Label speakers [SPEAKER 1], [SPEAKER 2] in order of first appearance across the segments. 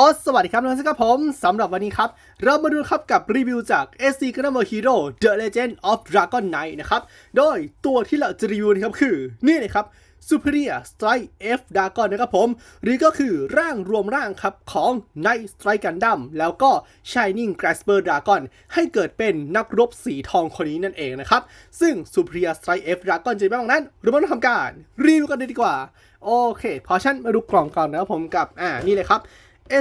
[SPEAKER 1] ออสวัสดีครับทุกท่านครับผมสำหรับวันนี้ครับ เรามาดูครับกับรีวิวจาก SC g u n a m e r Hero The Legend of Dragon Knight นะครับ โดยตัวที่เราจะรีวิวนะครับคือ นี่เลยครับ Superior Strike F Dragon นะครับผม หรือก็คือร่างรวมร่างครับของ Knight Strike Gundam แล้วก็ Shining Grasper Dragon ให้เกิดเป็นนักรบสีทองคนนี้นั่นเองนะครับ ซึ่ง Superior Strike F Dragon จะเป็นแบบนั้น เรามาทำการรีวิวกันเลยดีกว่า โอเค พอฉันมาดูกล่องก่อนนะครับผมกับ อ่า นี่เลยครับ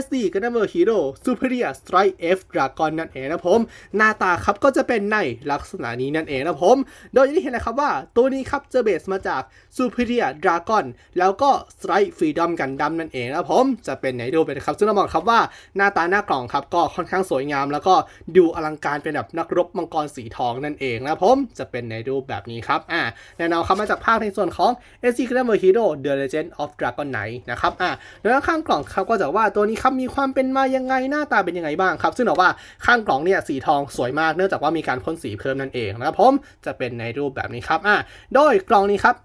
[SPEAKER 1] SD g u n n a m e r Hero Superior Strike F Dragon นั่นเองนะผม หน้าตาครับก็จะเป็นในลักษณะนี้นั่นเองนะผม โดยที่เห็นนะครับว่าตัวนี้ครับจะเบสมาจาก Superior Dragon แล้วก็ Strike Freedom Gundam นั่นเองนะผม จะเป็นไหนดูเป็นครับซึ่งเราบอกครับว่าหน้าตาหน้ากล่องครับก็ค่อนข้างสวยงาม แล้วก็ดูอลังการเป็นแบบนักรบมังกรสีทองนั่นเองนะผมจะเป็นในรูปแบบนี้ครับอ่าแน่นอนครับมาจากภาคในส่วนของ SD g u n n a m e r Hero The Legend of Dragon Knight นะครับอ่าแล้วข้างกล่องครับก็จะว่าตัวนี้ครับมีความเป็นมายังไงหน้าตาเป็นยังไงบ้างครับ ซึ่งบอกว่าข้างกล่องเนี่ยสีทองสวยมากเนื่องจากว่ามีการพ่นสีเพิ่มนั่นเองนะครับผมจะเป็นในรูปแบบนี้ครับอ่าโดยกล่องนี้ครับ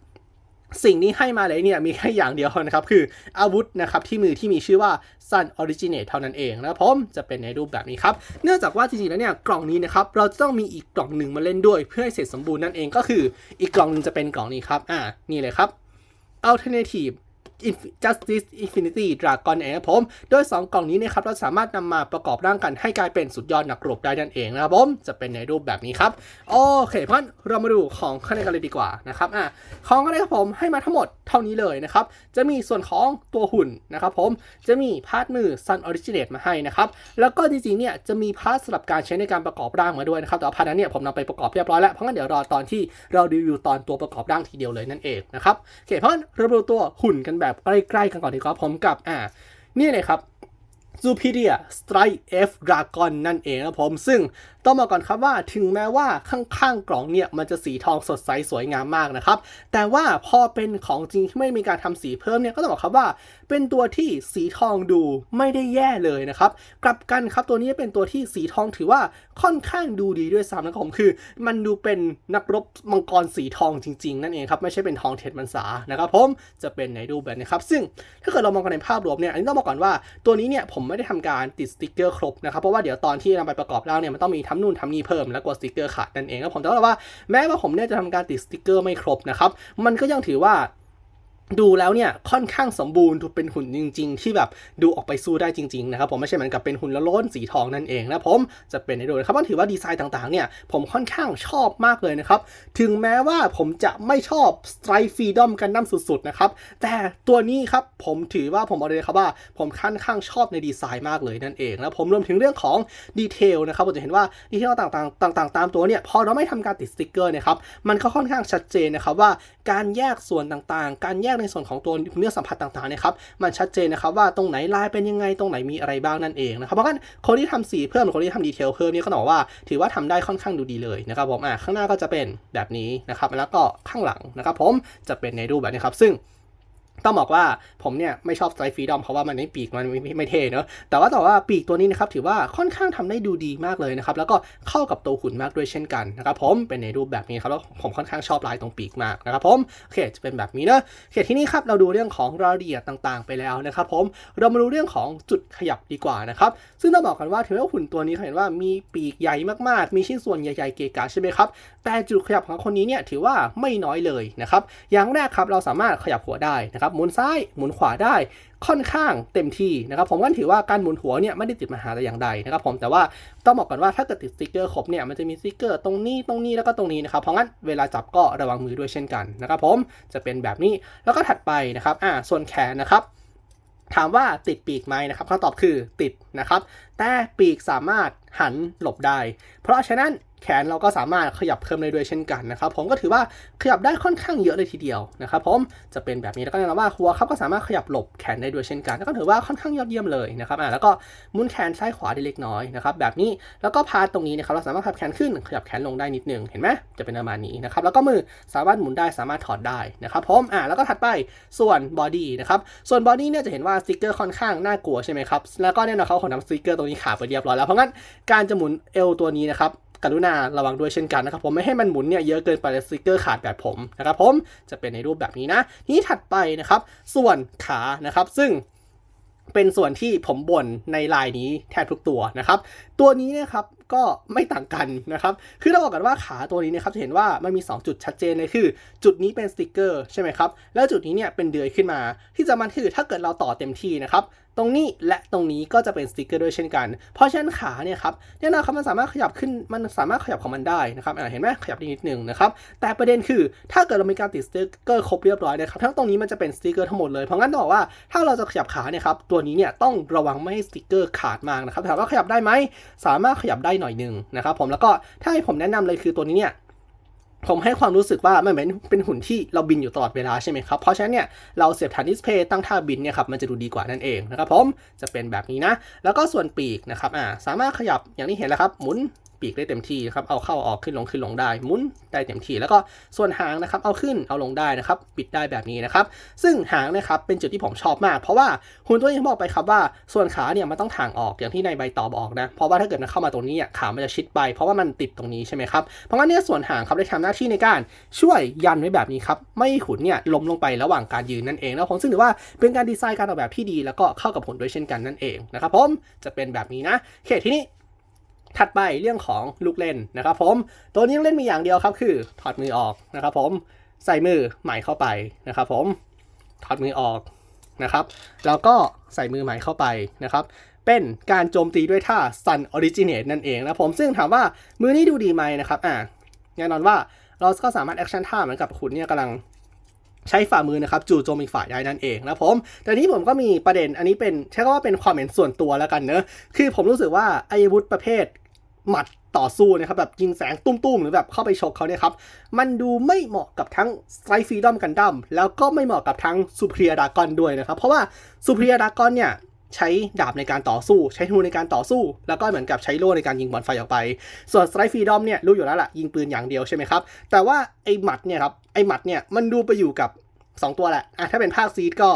[SPEAKER 1] สิ่งนี้ให้มาเลยเนี่ยมีแค่อย่างเดียวนะครับ คืออาวุธนะครับที่มือที่มีชื่อว่า Sun Originate เท่านั้นเองนะครับผมจะเป็นในรูปแบบนี้ครับ เนื่องจากว่าจริงๆแล้วเนี่ยกล่องนี้นะครับเราจะต้องมีอีกกล่องหนึ่งมาเล่นด้วย เพื่อให้เสร็จสมบูรณ์นั่นเองก็คืออีกกล่องหนึ่งจะเป็นกล่องนี้ครับอ่านี่เลยครับ Alternative Justice Infinity Dragon เองนะครับผม โดย 2 กล่องนี้เนะครับเราสามารถนำมาประกอบร่างกันให้กลายเป็นสุดยอดนักรบได้นั่นเองนะครับผม จะเป็นในรูปแบบนี้ครับ โอเคเพราะฉะนั้นเรามาดูของข้างในกันเลยดีกว่านะครับอะของข้างในครับผมให้มาทั้งหมดเท่านี้เลยนะครับ จะมีส่วนของตัวหุ่นนะครับผม จะมีพาร์ทมือ Sun Originate มาให้นะครับ แล้วก็จริงๆเนี่ยจะมีพาร์ทสำหรับการใช้ในการประกอบร่างมาด้วยนะครับ แต่ว่าพาร์ทนั้นเนี่ยผมนำไปประกอบเรียบร้อยแล้ว เพราะงั้นเดี๋ยวรอตอนที่เรารีวิวตอนตัวประกอบร่างทีเดียวเลยนั่นเองนะครับโอเคเพราะฉะนั้นเราดูตัวหุ่นกันแบบใกล้ๆกันก่อนดีกว่าผมกับอ่านี่เลยครับ Superior Strike F Dragon นั่นเองนะผม ซึ่งต้องบอกก่อนครับว่าถึงแม้ว่าข้างๆกล่องเนี่ยมันจะสีทองสดใสสวยงามมากนะครับ แต่ว่าพอเป็นของจริงที่ไม่มีการทำสีเพิ่มเนี่ยก็ต้องบอกครับว่า เป็นตัวที่สีทองดูไม่ได้แย่เลยนะครับกลับกันครับตัวนี้เป็นตัวที่สีทองถือว่าค่อนข้างดูดีด้วยซ้ำนะครับผมคือ มันดูเป็นนักรบมังกรสีทองจริงๆนั่นเองครับไม่ใช่เป็นทองเทศมันสานะครับผมจะเป็นในรูปแบบนี้ครับ ซึ่งถ้าเกิดเรามองกันในภาพรวมเนี่ยอันนี้ต้องบอกก่อนว่าตัวนี้เนี่ยผมไม่ได้ทำการติดสติกเกอร์ครบนะครับเพราะว่าเดี๋ยวตอนที่นำไปประกอบร่างเนี่ยมันต้องมีทำนู่นทำนี่เพิ่มแล้วกดสติกเกอร์ขาดนั่นเองครับผมจะบอกว่าแม้ว่าผมเนี่ยจะทำการติดสติกเกอร์ไม่ครบนะครับมันก็ยังถือว่า ดูแล้วเนี่ยค่อนข้างสมบูรณ์ดูเป็นหุ่นจริง ๆ ที่แบบดูออกไปสู้ได้จริงๆนะครับผมไม่ใช่เหมือนกับเป็นหุ่นละล้นสีทองนั่นเองนะผมจะเป็นในโดยนะครับว่าถือว่าดีไซน์ต่างๆเนี่ยผมค่อนข้างชอบมากเลยนะครับถึงแม้ว่าผมจะไม่ชอบ Strike Freedom กันดั้มสุดๆนะครับแต่ตัวนี้ครับผมถือว่าผมบอกเลยครับว่า ผมค่อนข้างชอบในดีไซน์มากเลยนั่นเองนะผมรวมถึงเรื่องของดีเทลนะครับผมจะเห็นว่าดีเทลต่างๆต่างๆ ตามตัวเนี่ยพอเราไม่ทำการติดสติกเกอร์เนะครับมันก็ค่อนข้างชัดเจนนะครับว่าการแยกส่วนต่างๆ การแยกในส่วนของตัวเนื้อสัมผัสต่างๆนะครับมันชัดเจนนะครับว่าตรงไหนลายเป็นยังไงตรงไหนมีอะไรบ้างนั่นเองนะครับเพราะงั้นคนที่ทำสีเพิ่มคนที่ทำดีเทลเพิ่มเนี่ยก็บอกว่าถือว่าทำได้ค่อนข้างดูดีเลยนะครับผมอะข้างหน้าก็จะเป็นแบบนี้นะครับแล้วก็ข้างหลังนะครับผมจะเป็นในรูปแบบนี้ครับซึ่ง ต้องบอกว่าผมเนี่ยไม่ชอบไซฟรีดอมเพราะว่ามันไม่ปีกมันไม่ไม่ไม่เท่เนอะแต่ว่าแต่ว่าปีกตัวนี้นะครับถือว่าค่อนข้างทำได้ดูดีมากเลยนะครับแล้วก็เข้ากับตัวหุ่นมากด้วยเช่นกันนะครับผมเป็นในรูปแบบนี้ครับแล้วผมค่อนข้างชอบลายตรงปีกมากนะครับผมโอเคจะเป็นแบบนี้เนอะโอเคที่นี่ครับเราดูเรื่องของรายละเอียดต่างๆ ไปแล้วนะครับผมเรามาดูเรื่องของจุดขยับดีกว่านะครับซึ่งต้องบอกกันว่าถือว่าหุ่นตัวนี้เขาเห็นว่ามีปีกใหญ่มากๆ มีชิ้นส่วนใหญ่ๆเกะกะใช่ไหมครับแต่จุดขยับของคนนี้เนี่ยถือว่าไม่น้อยเลยนะครับอย่างแรกครับเราสามารถขยับหัวได้นะครับหมุนซ้ายหมุนขวาได้ค่อนข้างเต็มที่นะครับผมก็ถือว่าการหมุนหัวเนี่ยไม่ได้ติดปัญหาแต่อย่างใดนะครับผมแต่ว่าต้องบอกก่อนว่าถ้าเกิดติดสติกเกอร์ครบเนี่ยมันจะมีสติกเกอร์ตรงนี้ตรงนี้แล้วก็ตรงนี้นะครับเพราะงั้นเวลาจับก็ระวังมือด้วยเช่นกันนะครับผมจะเป็นแบบนี้แล้วก็ถัดไปนะครับอ่าส่วนแขนนะครับถามว่าติดปีกไหมนะครับคำตอบคือติดนะครับ แต่ปีกสามารถหันหลบได้ เพราะฉะนั้น แขนเราก็สามารถขยับเพิ่มได้ด้วยเช่นกันนะครับผมก็ถือว่าขยับได้ค่อนข้างเยอะเลยทีเดียวนะครับผมจะเป็นแบบนี้แล้วก็แน่นอนว่าหัวเขาก็สามารถขยับหลบแขนได้ด้วยเช่นกันแล้วก็ถือว่าค่อนข้างยอดเยี่ยมเลยนะครับอ่าแล้วก็หมุนแขนซ้ายขวาได้เล็กน้อยนะครับแบบนี้แล้วก็พาตรงนี้นะครับเราสามารถขยับแขนขึ้นขยับแขนลงได้นิดนึงเห็นไหมจะเป็นประมาณนี้นะครับแล้วก็มือสามารถหมุนได้สามารถถอดได้นะครับผมอ่าแล้วก็ถัดไปส่วนบอดี้นะครับส่วนบอดี้เนี่ยจะเห็นว่าสติกเกอร์ค่อนข้างน่ากลัวใช่ไหมครับแล้วก็แน่นอนเขาขนนำสติกเกอร์ตรงนี้ขาดไปเรียบร้อยแล้วเพราะงั้นการจะหมุนเอวตัวนี้นะครับ กรุณาระวังด้วยเช่นกันนะครับผมไม่ให้มันหมุนเนี่ยเยอะเกินไปเลยสติกเกอร์ขาดแบบผมนะครับผมจะเป็นในรูปแบบนี้นะทีนี้ถัดไปนะครับส่วนขานะครับซึ่งเป็นส่วนที่ผมบ่นในลายนี้แทบทุกตัวนะครับ ตัวนี้นะครับก็ไม่ต่างกันนะครับ คือเราบอกกันว่าขาตัวนี้นะครับจะเห็นว่ามันมี 2 จุดชัดเจนเลยคือ จุดนี้เป็นสติกเกอร์ใช่ไหมครับ แล้วจุดนี้เนี่ยเป็นเดือยขึ้นมา ที่สำคัญคือถ้าเกิดเราต่อเต็มที่นะครับ รงนี้และตรงนี้ก็จะเป็นสติกเกอร์ด้วยเช่นกัน เพราะฉะนั้นขาเนี่ยครับแน่นอนครับมันสามารถขยับขึ้นมันสามารถขยับของมันได้นะครับเห็นไหมขยับนิดนึงนะครับแต่ประเด็นคือถ้าเกิดเรามีการติดสติกเกอร์ครบเรียบร้อยนะครับทั้งตรงนี้มันจะเป็นสติกเกอร์ทั้งหมดเลยเพราะงั้นต้องบอกว่าถ้าเราจะขยับขาเนี่ยครับตัวนี้เนี่ยต้องระวังไม่ให้สติกเกอร์ขาดมากนะครับถามว่าขยับได้ไหมสามารถขยับได้หน่อยหนึ่งนะครับผมแล้วก็ถ้าให้ผมแนะนำเลยคือตัวนี้เนี่ย ผมให้ความรู้สึกว่ามันเหมือนเป็นหุ่นที่เราบินอยู่ตลอดเวลาใช่ไหมครับ เพราะฉะนั้นเนี่ยเราเสียบฐานดิสเพย์ตั้งท่าบินเนี่ยครับมันจะดูดีกว่านั่นเองนะครับผมจะเป็นแบบนี้นะ แล้วก็ส่วนปีกนะครับอ่าสามารถขยับอย่างที่เห็นแล้วครับหมุน ปีกได้เต็มที่นะครับ เอาเข้าออกขึ้นลงขึ้นลงได้หมุนได้เต็มที่ แล้วก็ส่วนหางนะครับ เอาขึ้นเอาลงได้นะครับ ปิดได้แบบนี้นะครับ ซึ่งหางนะครับเป็นจุดที่ผมชอบมาก เพราะว่าหุ่นตัวนี้บอกไปครับว่าส่วนขาเนี่ยมันต้องถ่างออกอย่างที่ในใบตอบอกนะ เพราะว่าถ้าเกิดมันเข้ามาตรงนี้ขามันจะชิดไป เพราะว่ามันติดตรงนี้ใช่ไหมครับ เพราะงั้นเนี่ยส่วนหางครับได้ทำหน้าที่ในการช่วยยันไว้แบบนี้ครับ ไม่ห้หุ่นเนี่ยล้มลงไประหว่างการยืนนั่นเองแล้วผมซึ่งถือว่าเป็นการดีไซน์การออกแบบที่ดี แล้วก็เข้ากับหุ่นด้วยเช่นกันนั่นเองนะครับผมจะเป็นแบบนี้นะโอเคทีนี้ ถัดไปเรื่องของลูกเล่นนะครับผมตัวนี้เล่นมีอย่างเดียวครับ คือถอดมือออกนะครับผมใส่มือใหม่เข้าไปนะครับผมถอดมือออกนะครับแล้วก็ใส่มือใหม่เข้าไปนะครับเป็นการโจมตีด้วยท่า Sun Originate นั่นเองนะผมซึ่งถามว่ามือนี้ดูดีไหมนะครับอ่าแน่นอนว่าเราก็สามารถแอคชั่นท่าเหมือนกับคุณเนี่ยกำลังใช้ฝ่ามือนะครับจู่โจมอีกฝ่ายได้นั่นเองนะผมแต่นี้ผมก็มีประเด็นอันนี้เป็นใช้คำว่าเป็นความเห็นส่วนตัวแล้วกันเนอะคือผมรู้สึกว่าอาวุธประเภท หมัดต่อสู้นะครับแบบยิงแสงตุ้มๆ หรือแบบเข้าไปชกเขาเนี่ยครับ มันดูไม่เหมาะกับทั้ง Strike Freedom Gundam แล้วก็ไม่เหมาะกับทั้ง Superior Dragon ด้วยนะครับ เพราะว่า Superior Dragon เนี่ยใช้ดาบในการต่อสู้ ใช้ธนูในการต่อสู้ แล้วก็เหมือนกับใช้โล่ในการยิงบอลไฟออกไป ส่วน Strike Freedom เนี่ยรู้อยู่แล้วล่ะ ยิงปืนอย่างเดียวใช่ไหมครับ แต่ว่าไอหมัดเนี่ยครับไอหมัดเนี่ยมันดูไปอยู่กับ 2 ตัวแหละอะถ้าเป็นภาคซีดก็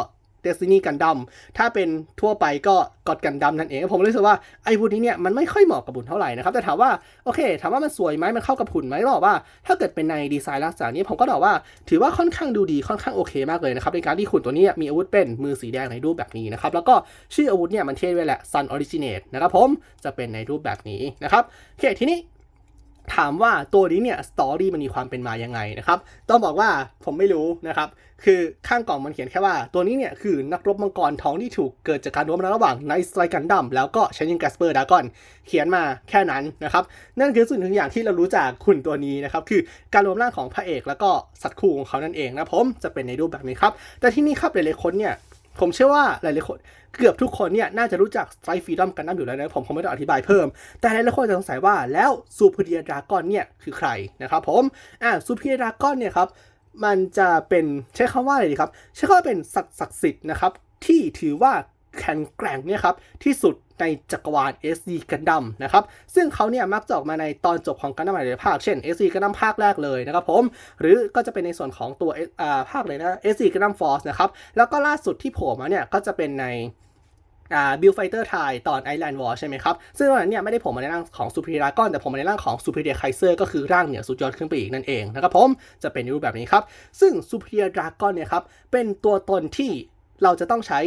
[SPEAKER 1] Destiny Gundam ถ้าเป็นทั่วไปก็กอดกันดัมนั่นเอง ผมรู้สึกว่าไอ้บุญนี้เนี่ยมันไม่ค่อยเหมาะกับบุญเท่าไหร่นะครับ แต่ถามว่าโอเค ถามว่ามันสวยไหมมันเข้ากับหุ่นไหมบอกว่า ถ้าเกิดเป็นในดีไซน์ลักษณะนี้ผมก็บอกว่าถือว่าค่อนข้างดูดีค่อนข้างโอเคมากเลยนะครับในการที่หุ่นตัวนี้มีอาวุธเป็นมือสีแดงในรูปแบบนี้นะครับแล้วก็ชื่ออาวุธเนี่ยมันเท่ไว้แหละ Sun Originate นะครับผมจะเป็นในรูปแบบนี้นะครับโอเคทีนี้ ถามว่าตัวนี้เนี่ยสตอรี่มันมีความเป็นมายังไงนะครับ ต้องบอกว่าผมไม่รู้นะครับ คือข้างกล่องมันเขียนแค่ว่า ตัวนี้เนี่ยคือนักรบมังกรท้องที่ถูกเกิดจากการรวมระหว่างไนท์สไลกันดัมแล้วก็ชนิงกัสเปอร์ดากอนเขียนมาแค่นั้นนะครับ นั่นคือสิ่งหนึ่งอย่างที่เรารู้จากคุณตัวนี้นะครับ คือการรวมร่างของพระเอกแล้วก็สัตว์คู่ของเขานั่นเองนะผมจะเป็นในรูปแบบนี้ครับ แต่ที่นี่ครับหลายๆคนเนี่ย ผมเชื่อว่าหลายๆคนเกือบทุกคนเนี่ยน่าจะรู้จักไรฟรีดัมกันนั่นอยู่แล้วนะผมคงไม่ต้องอธิบายเพิ่ม แต่หลายๆคนจะสงสัยว่าแล้ว Superior Dragon เนี่ยคือใครนะครับผมอ่า Superior Dragon เนี่ยครับมันจะเป็นใช้คำว่าอะไรดีครับ ใช้คำว่าเป็นสัตว์ศักดิ์สิทธิ์นะครับที่ถือว่าแข็งแกร่งเนี่ยครับที่สุด ในจักรวาล SD Gundam นะครับ ซึ่งเขาเนี่ยมักจะออกมาในตอนจบของกันดัมหลายภาค เช่น SD Gundam ภาคแรกเลยนะครับผม หรือก็จะเป็นในส่วนของตัวอ่าภาคเลยนะ SD Gundam Force นะครับ แล้วก็ล่าสุดที่โผล่มาเนี่ยก็จะเป็นในอ่าบิลไฟเตอร์ไทยตอนไอแลนด์วอร์ใช่ไหมครับ ซึ่งตอนนั้นเนี่ยไม่ได้ผมมาในร่างของซูเปอร์ดากอนแต่ผมมาในร่างของซูเปอร์เดียไคเซอร์ก็คือร่างเหนือสุดยอดขึ้นไปอีกนั่นเองนะครับผมจะเป็นในรูปแบบนี้ครับ ซึ่งซูเปอร์ดากอนเนี่ยครับเป็นตัวตนที่เราจะต้องใช้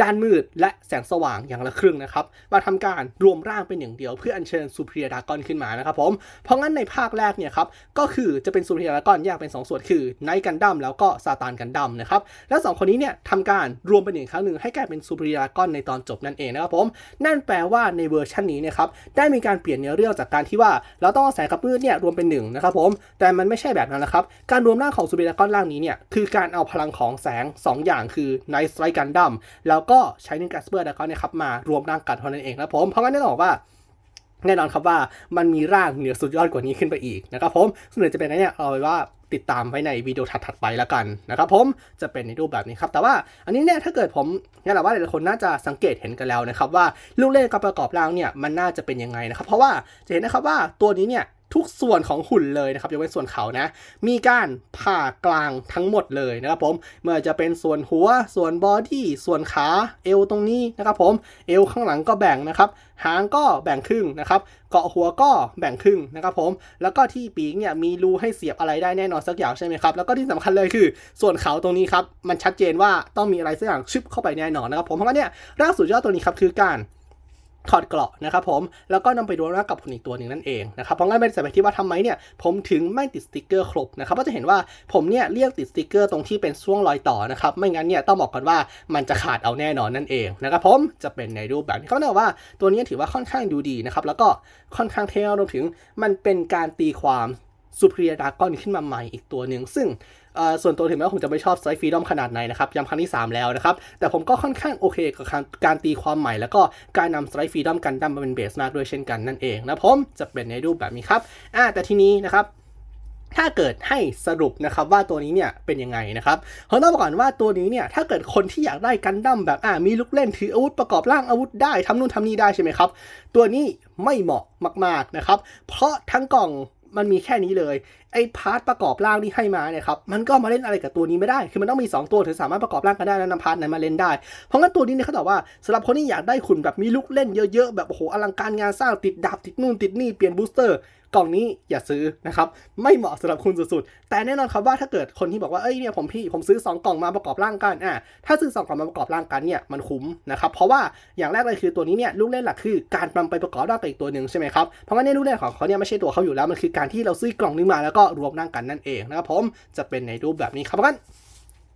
[SPEAKER 1] ด้านมืดและแสงสว่างอย่างละครึ่งนะครับ มาทำการรวมร่างเป็นหนึ่งเดียว เพื่ออัญเชิญซูเปอร์ดากอนขึ้นมานะครับผม เพราะงั้นในภาคแรกเนี่ยครับ ก็คือจะเป็นซูเปอร์ดากอนแยกเป็น 2 ส่วนคือไนกันดัมแล้วก็ซาตานกันดัมนะครับ และสองคนนี้เนี่ยทำการรวมเป็นอีกครั้งหนึ่งให้กลายเป็นซูเปอร์ดากอนในตอนจบนั่นเองนะครับผม นั่นแปลว่าในเวอร์ชันนี้เนะครับได้มีการเปลี่ยนเนื้อเรื่องจากการที่ว่าเราต้องเอาแสงกับมืดเนี่ยรวมเป็นหนึ่งนะครับผม แต่มันไม่ใช่แบบนั้นนะครับ การรวมร่างของซูเปอร์ดากอนร่างนี้เนี่ยคือการเอาพลังของแสง 2 อย่างคือไนท์สไลกันดัมแล้วล้วก็ใช้นินกัสเปอร์ดากอนเนี่ยครับมารวมร่างกันเท่านั้นเองนะผมเพราะงั้นได้บอกว่าแน่นอนครับว่ามันมีร่างเหนือสุดยอดกว่านี้ขึ้นไปอีกนะครับผมส่วนใหญ่จะเป็นอะไรเนี่ยเอาไว้ว่าติดตามไว้ในวิดีโอถัดๆไปแล้วกันนะครับผมจะเป็นในรูปแบบนี้ครับ แต่ว่าอันนี้เนี่ยถ้าเกิดผมนี่แหละว่าหลายๆคนน่าจะสังเกตเห็นกันแล้วนะครับว่าลูกเล่นการประกอบร่างเนี่ยมันน่าจะเป็นยังไงนะครับ เพราะว่าจะเห็นนะครับว่าตัวนี้เนี่ย ทุกส่วนของหุ่นเลยนะครับยกเว้นส่วนเขานะ มีการผ่ากลางทั้งหมดเลยนะครับผมเมื่อจะเป็นส่วนหัว ส่วนบอดี้ส่วนขาเอวตรงนี้นะครับผมเอวข้างหลังก็แบ่งนะครับหางก็แบ่งครึ่งนะครับเกาะหัวก็แบ่งครึ่งนะครับผมแล้วก็ที่ปีกเนี่ยมีรูให้เสียบอะไรได้แน่นอนสักอย่างใช่ไหมครับแล้วก็ที่สำคัญเลยคือ ส่วนเขาตรงนี้ครับมันชัดเจนว่าต้องมีอะไรสักอย่างชึบเข้าไปแน่นอนนะครับผมเพราะงั้นเนี่ยร่างสุดยอดตัวนี้ครับคือการ ถอดเกราะนะครับผม แล้วก็นำไปรวมร่างกับหุ่นอีกตัวหนึ่งนั่นเองนะครับ เพราะงั้นเป็นสาเหตุที่ว่าทำไมเนี่ยผมถึงไม่ติดสติกเกอร์ครบนะครับ ก็จะเห็นว่าผมเนี่ยเรียกติดสติกเกอร์ตรงที่เป็นช่วงรอยต่อนะครับ ไม่งั้นเนี่ยต้องบอกก่อนว่ามันจะขาดเอาแน่นอนนั่นเองนะครับผมจะเป็นในรูปแบบนี้ก็แปลว่าตัวนี้ถือว่าค่อนข้างดูดีนะครับ แล้วก็ค่อนข้างเท่รวมถึงมันเป็นการตีความซูเปอร์ดากอนขึ้นมาใหม่อีกตัวหนึ่งซึ่ง ส่วนตัวถึงแม้ว่าผมจะไม่ชอบไซฟรีดอมขนาดไหนนะครับย้ำครั้งที่ 3 แล้วนะครับ แต่ผมก็ค่อนข้างโอเคกับการตีความใหม่ แล้วก็การนำไซฟรีดอมกันดั้มมาเป็นเบสมากด้วยเช่นกันนั่นเองนะผมจะเป็นในรูปแบบนี้ครับอ่าแต่ทีนี้นะครับถ้าเกิดให้สรุปนะครับว่าตัวนี้เนี่ยเป็นยังไงนะครับผมต้องบอกก่อนว่าตัวนี้เนี่ยถ้าเกิดคนที่อยากได้กันดั้มแบบอ่ามีลูกเล่นถืออาวุธประกอบร่างอาวุธได้ทำนู่นทำนี่ได้ใช่ไหมครับ ตัวนี้ไม่เหมาะมากๆนะครับ เพราะทั้งกล่อง มันมีแค่นี้เลยไอ้พาร์ทประกอบร่างที่ให้มาเนี่ยครับมันก็มาเล่นอะไรกับตัวนี้ไม่ได้ คือมันต้องมี 2 ตัวถึงสามารถประกอบร่างกันได้แล้วนำพาร์ทไหนมาเล่นได้ เพราะงั้นตัวนี้เนี่ยเขาบอกว่าสำหรับคนที่อยากได้ขุนแบบมีลูกเล่นเยอะๆแบบโอ้โหอลังการงานสร้างติดดาบติดนู่นติดนี่เปลี่ยนบูสเตอร์ กล่องนี้อย่าซื้อนะครับ ไม่เหมาะสำหรับคุณสุดๆ แต่แน่นอนครับว่าถ้าเกิดคนที่บอกว่าเอ้ยเนี่ยผมพี่ผมซื้อ 2 กล่องมาประกอบร่างกันอะถ้าซื้อ 2 กล่องมาประกอบร่างกันเนี่ยมันคุ้มนะครับเพราะว่าอย่างแรกเลยคือตัวนี้เนี่ยลูกเล่นหลักคือการนำไปประกอบร่างกับอีกตัวหนึ่งใช่ไหมครับเพราะงั้นเนี่ยลูกเล่นของเขาเนี่ยไม่ใช่ตัวเขาอยู่แล้วมันคือการที่เราซื้อกล่องนึงมาแล้วก็รวมร่างกันนั่นเองนะครับผมจะเป็นในรูปแบบนี้ครับกัน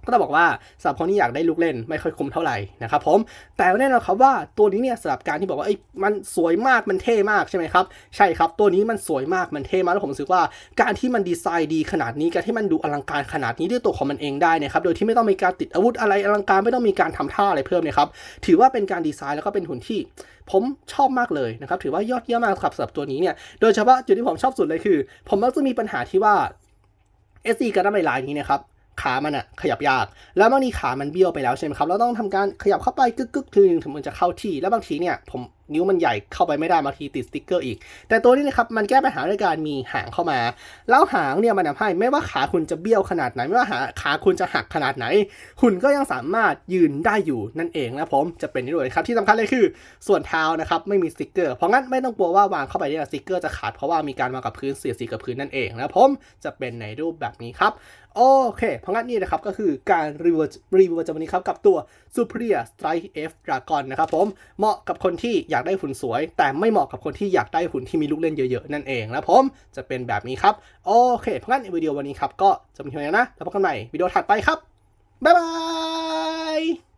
[SPEAKER 1] ก็ต้องบอกว่าสำหรับคนที่อยากได้ลูกเล่นไม่ค่อยคุ้มเท่าไหร่นะครับผมแต่แน่นอนครับว่าตัวนี้เนี่ยสำหรับการที่บอกว่าเอ้มันสวยมากมันเท่มากใช่ไหมครับใช่ครับตัวนี้มันสวยมากมันเท่มากแล้วผมรู้สึกว่าการที่มันดีไซน์ดีขนาดนี้การที่มันดูอลังการขนาดนี้ด้วยตัวของมันเองได้นะครับโดยที่ไม่ต้องมีการติดอาวุธอะไรอลังการไม่ต้องมีการทำท่าอะไรเพิ่มนี่ยครับถือว่าเป็นการดีไซน์แล้วก็เป็นหุ่นที่ผมชอบมากเลยนะครับถือว่ายอดเยี่ยมมากครับสำหรับตัวนี้เนี่ยโดยเฉพาะจุดที่ผมชอบสุดเลยคือ ผมมักจะมีปัญหาที่ว่า SC กระดั้มลายนี้นะครับ ขามันอะขยับยาก แล้วบางทีขามันเบี้ยวไปแล้วใช่ไหมครับ เราต้องทำการขยับเข้าไปกึกกึกทีนึงถึงมันจะเข้าที่ แล้วบางทีเนี่ยผมนิ้วมันใหญ่เข้าไปไม่ได้บางทีติดสติ๊กเกอร์อีก แต่ตัวนี้นะครับมันแก้ปัญหาด้วยการมีหางเข้ามา แล้วหางเนี่ยมันทำให้ไม่ว่าขาคุณจะเบี้ยวขนาดไหน ไม่ว่าหาขาคุณจะหักขนาดไหนหุ่นก็ยังสามารถยืนได้อยู่นั่นเองนะผมจะเป็นนี่ด้วยครับที่สำคัญเลยคือ ส่วนเท้านะครับไม่มีสติ๊กเกอร์เพราะงั้นไม่ต้องกลัวว่าวางเข้าไปเนี่ยสติ๊กเกอร์จะขาดเพราะว่ามีการวางกับพื้นเสียดสีกับพื้นนั่นเองนะผมจะเป็นในรูปแบบนี้ครับโอเค เพราะงั้นนี่นะครับก็คือการรีวิวรีวิวประจำวันนี้ครับกับตัว Superior Strike F Dragon นะครับผมเหมาะกับคนที่อยากได้หุ่นสวย แต่ไม่เหมาะกับคนที่อยากได้หุ่นที่มีลูกเล่นเยอะๆ นั่นเองนะผมจะเป็นแบบนี้ครับ โอเคเพราะงั้นในวิดีโอวันนี้ครับก็จะเป็นเท่านี้นะ แล้วพบกันใหม่วิดีโอถัดไปครับบ๊ายบาย